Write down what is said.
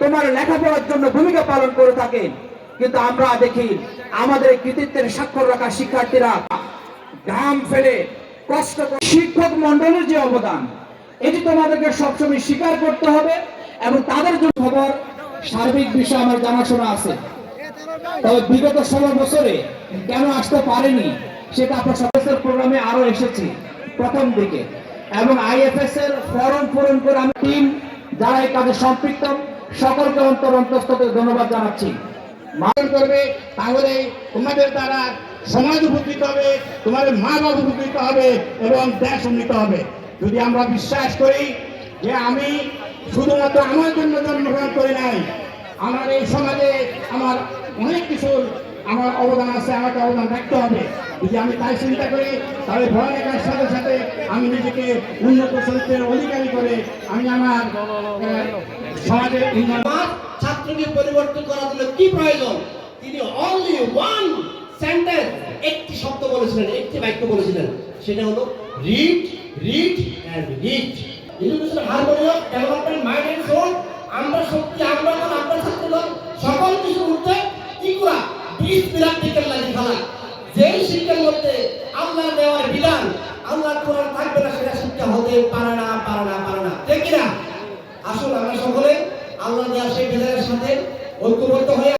তোমার লেখাপড়ার জন্য ভূমিকা পালন করে থাকেন কিন্তু আমরা দেখি আমাদের কৃতিত্বের স্বাক্ষর রাখা শিক্ষার্থীরা ঘাম ফেলে কষ্ট শিক্ষক মন্ডলের যে অবদান, এটি তোমাদেরকে সবসময় স্বীকার করতে হবে এবং তাদের জন্য খবর, সার্বিক বিষয়ে আমার জানাশোনা আছে। তবে বিগত ষোলো বছরে কেন আসতে পারেনি, সেটা আপনার সদস্যের প্রোগ্রামে আরও এসেছি প্রথম দিকে। এবং আইএফএস এর ফর্ম পূরণ করে আমি টিম, যারা এই কাজে সম্পৃক্ত সকলকে অন্তর অন্তঃস্থ ধন্যবাদ জানাচ্ছি। পালন করবে, তাহলে তোমাদের দ্বারা সমাজ উপকৃত হবে, তোমাদের মা বাবা উপকৃত হবে এবং দেশ উন্নীত হবে। যদি আমরা বিশ্বাস করি যে আমি শুধুমাত্র আমার জন্য জন্মগ্রহণ করি নাই আমার এই সমাজে আমার অনেক কিছুর আমার অবদান আছে, আমাকে অবদান রাখতে হবে। যদি আমি তাই চিন্তা করি, তাহলে পড়ালেখার সাথে সাথে আমি নিজেকে উন্নত চরিত্রের অধিকারী করে আমি আমার সমাজের ছাত্রকে পরিবর্তন করার জন্য কি প্রয়োজন? তিনি অনলি ওয়ান সেন্টেন্স একটি শব্দ বলেছিলেন, একটি বাক্য বলেছিলেন। সেটা হলো read read and read education harmonium development mind and soul আমরা শক্তি আমরা আমরা ছাত্রদল সকল কিছু উঠতে কি করা বিশ প্র্যাকটিক্যাল মধ্যে আল্লাহ দেওয়ার বিধান, আল্লাহ কোরআন থাকবে না, সেটা শিক্ষা হতে পারে না পারে না পারে না। ঠিক কিনা? আসুন আমরা সকলে আল্লাহ দেওয়ার সেই বিধানের সাথে ঐক্যবদ্ধ হয়ে